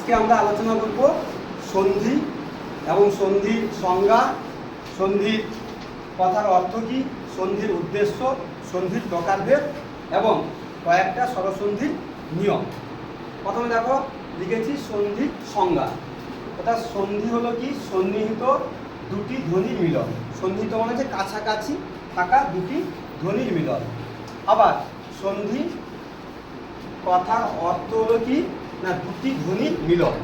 আজকে আমরা আলোচনা করব সন্ধি এবং সন্ধির সংজ্ঞা সন্ধির কথার অর্থ কী, সন্ধির উদ্দেশ্য, সন্ধির প্রকারভেদ এবং কয়েকটা স্বরসন্ধির নিয়ম। প্রথমে দেখো, লিখেছি সন্ধির সংজ্ঞা। অর্থাৎ সন্ধি হলো কি? সন্নিহিত দুটি ধ্বনির মিলন। সন্ধিহিত মানে হচ্ছে কাছাকাছি থাকা দুটি ধ্বনির মিলন। আবার সন্ধি কথার অর্থ হলো কি? না, দুটি ধ্বনির মিলন।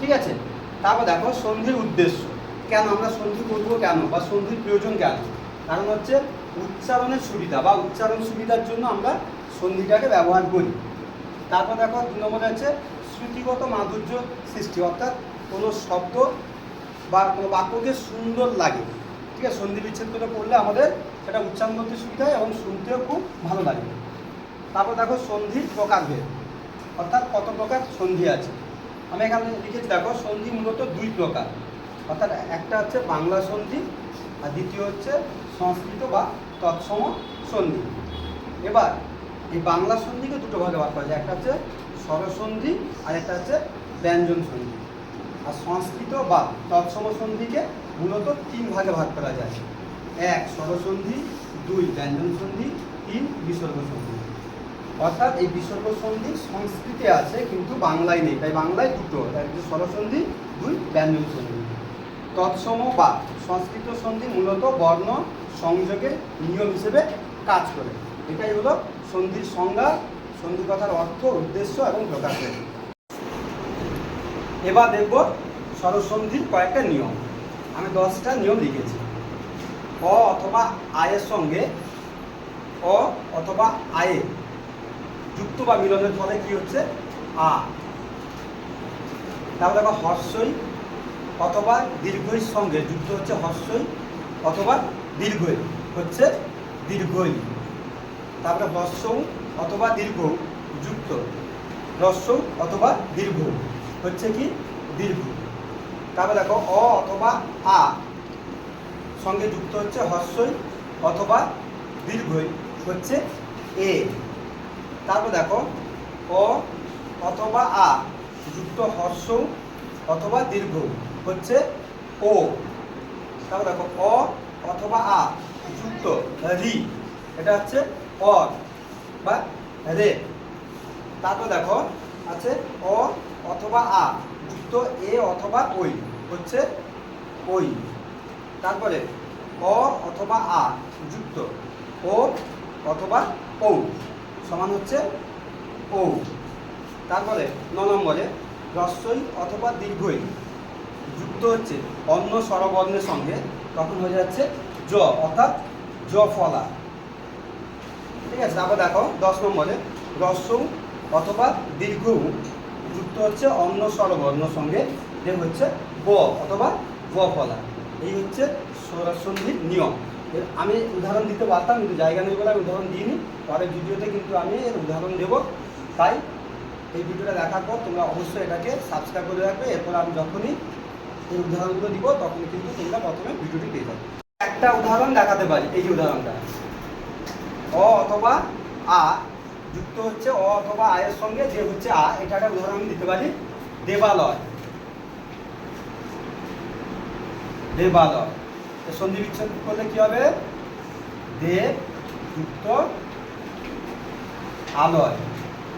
ঠিক আছে? তারপর দেখো সন্ধির উদ্দেশ্য। কেন? আমরা সন্ধি করব কেন? বা সন্ধির প্রয়োজন কেন? কারণ হচ্ছে উচ্চারণের সুবিধা বা উচ্চারণ সুবিধার জন্য আমরা সন্ধিটাকে ব্যবহার করি। তারপর দেখো দু নম্বরে আছে শ্রুতিগত মাধুর্য সৃষ্টি, অর্থাৎ কোনো শব্দ বা কোনো বাক্যকে সুন্দর লাগে। ঠিক আছে? সন্ধি বিচ্ছেদ করে পড়লে আমাদের সেটা উচ্চারণ করতে সুবিধা হয় এবং শুনতেও খুব ভালো লাগে। তারপর দেখো সন্ধির প্রকারভেদ। অর্থাৎ কত প্রকার সন্ধি আছে? আমি এখানে লিখেছি, দেখো, সন্ধি মূলত দুই প্রকার। অর্থাৎ একটা হচ্ছে বাংলা সন্ধি, আর দ্বিতীয় হচ্ছে সংস্কৃত বা তৎসম সন্ধি। এবার, এই বাংলা সন্ধিকে দুটো ভাগে ভাগ করা যায়। একটা হচ্ছে স্বরসন্ধি, আর একটা হচ্ছে ব্যঞ্জন সন্ধি। আর সংস্কৃত বা তৎসম সন্ধিকে মূলত তিন ভাগে ভাগ করা যায়। এক, স্বরসন্ধি, দুই, ব্যঞ্জন সন্ধি, তিন, বিসর্গ সন্ধি। অর্থাৎ এই বিসর্গ সন্ধি সংস্কৃতে আছে, কিন্তু বাংলায় নেই। তাই বাংলায় দুটো এক যে স্বরসন্ধি, দুই ব্যঞ্জন সন্ধি তৎসম বা সংস্কৃত সন্ধি মূলত বর্ণ, সংযোগে, নিয়ম হিসেবে কাজ করে। এটাই হলো সন্ধির সংজ্ঞা, সন্ধি কথার অর্থ, উদ্দেশ্য এবং প্রকাশ। এবার দেখব স্বরসন্ধির কয়েকটা নিয়ম। আমি দশটা নিয়ম লিখেছি। অ অথবা আয়ের সঙ্গে, অ অথবা আয়ে। যুক্ত বা মিলনের ফলে কি হচ্ছে? আ। তারপর দেখো হর্ষই অথবা দীর্ঘই সঙ্গে, যুক্ত হচ্ছে হর্ষই অথবা দীর্ঘই, হচ্ছে দীর্ঘই। তারপরে হর্ষ অথবা দীর্ঘ যুক্ত। হ্রস্বৌ অথবা দীর্ঘ, হচ্ছে কি? দীর্ঘ। তারপরে দেখো অ অথবা আ সঙ্গে যুক্ত হচ্ছে হর্ষই অথবা দীর্ঘই, হচ্ছে এ। তারপর দেখো অ অথবা আ, যুক্ত হর্ষ অথবা দীর্ঘ, হচ্ছে ও। তারপর দেখো অ অথবা আ, যুক্ত রি, এটা হচ্ছে অর বা রে। তারপর দেখো, আছে অ অথবা আ, যুক্ত এ অথবা ওই, হচ্ছে ওই। তারপরে অ অথবা আ, যুক্ত ও অথবা ও সমান হচ্ছে ও তারপরে ন নম্বরে রস্বই অথবা দীর্ঘই যুক্ত হচ্ছে অন্য স্বরবর্ণের সঙ্গে, তখন হয়ে যাচ্ছে জ, অর্থাৎ জ ফলা ঠিক আছে, তারপর দেখো দশ নম্বরে রস্যৌ অথবা দীর্ঘ যুক্ত হচ্ছে অন্য স্বরবর্ণ সঙ্গে, যে হচ্ছে ব অথবা ব ফলা। এই হচ্ছে স্বরসন্ধির নিয়ম। আমি উদাহরণ দিতে পারতাম, কিন্তু জায়গা নেই বলে আমি উদাহরণ দিইনি। পরের ভিডিওতে কিন্তু আমি এর উদাহরণ দেব। তাই এই ভিডিওটা দেখার পর তোমরা অবশ্যই এটাকে সাবস্ক্রাইব করে রাখবে। এরপর আমি যখনই এই উদাহরণগুলো দিব তখনই কিন্তু তোমরা প্রথমে ভিডিওটি পেয়ে যাবে। একটা উদাহরণ দেখাতে পারি, এই উদাহরণটা। অ অথবা আ যুক্ত হচ্ছে, অ অথবা আয়ের সঙ্গে যে হচ্ছে আ, এটা একটা উদাহরণ আমি দিতে পারি। দেবালয়। দেবালয়। তো সন্ধি বিচ্ছেদ করলে কি হবে? দেব যুক্ত আলয়।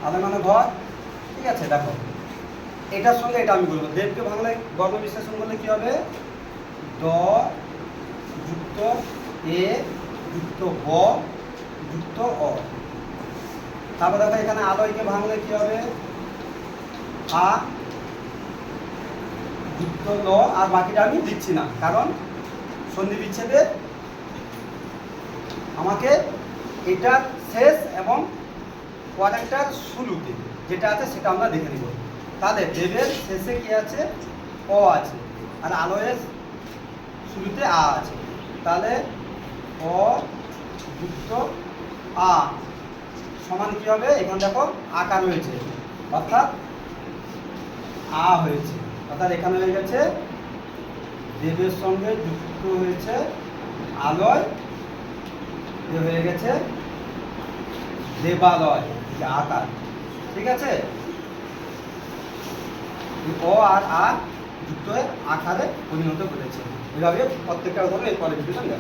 আলয় মানে ঘর। ঠিক আছে, দেখো। এটার সঙ্গে এটা আমি বলব। দেবকে বাংলায় বর্ণ বিশ্লেষণ করলে কি হবে? দ যুক্ত এ যুক্ত ব যুক্ত অ। তারপর দেখো, এখানে আলয়কে ভাঙলে কি হবে? আ যুক্ত ল। আর বাকিটা আমি দিচ্ছি না, কারণ সন্ধি বিচ্ছেদে আমাকে এটার শেষ এবং কোয়ারেক্টার শুরুতে যেটা আছে সেটা আমরা দেখে নিব। তাহলে দেবের শেষে কি আছে? অ আছে। আর আলোয়ের শুরুতে আ আছে। তাহলে অ যুক্ত আ সমান কি হবে? এখানে দেখো আকার রয়েছে। অর্থাৎ আ হয়েছে। অর্থাৎ এখানে হয়ে গেছে দেবের সঙ্গে যুক্ত হয়েছে আলয় হয়ে গেছে দেবালয় যে আকার, ঠিক আছে? অ আর আর যুক্ত হয়ে আকারে পরিণত করেছে এভাবে প্রত্যেকটা উদাহরণ এর পরে ভিডিওটা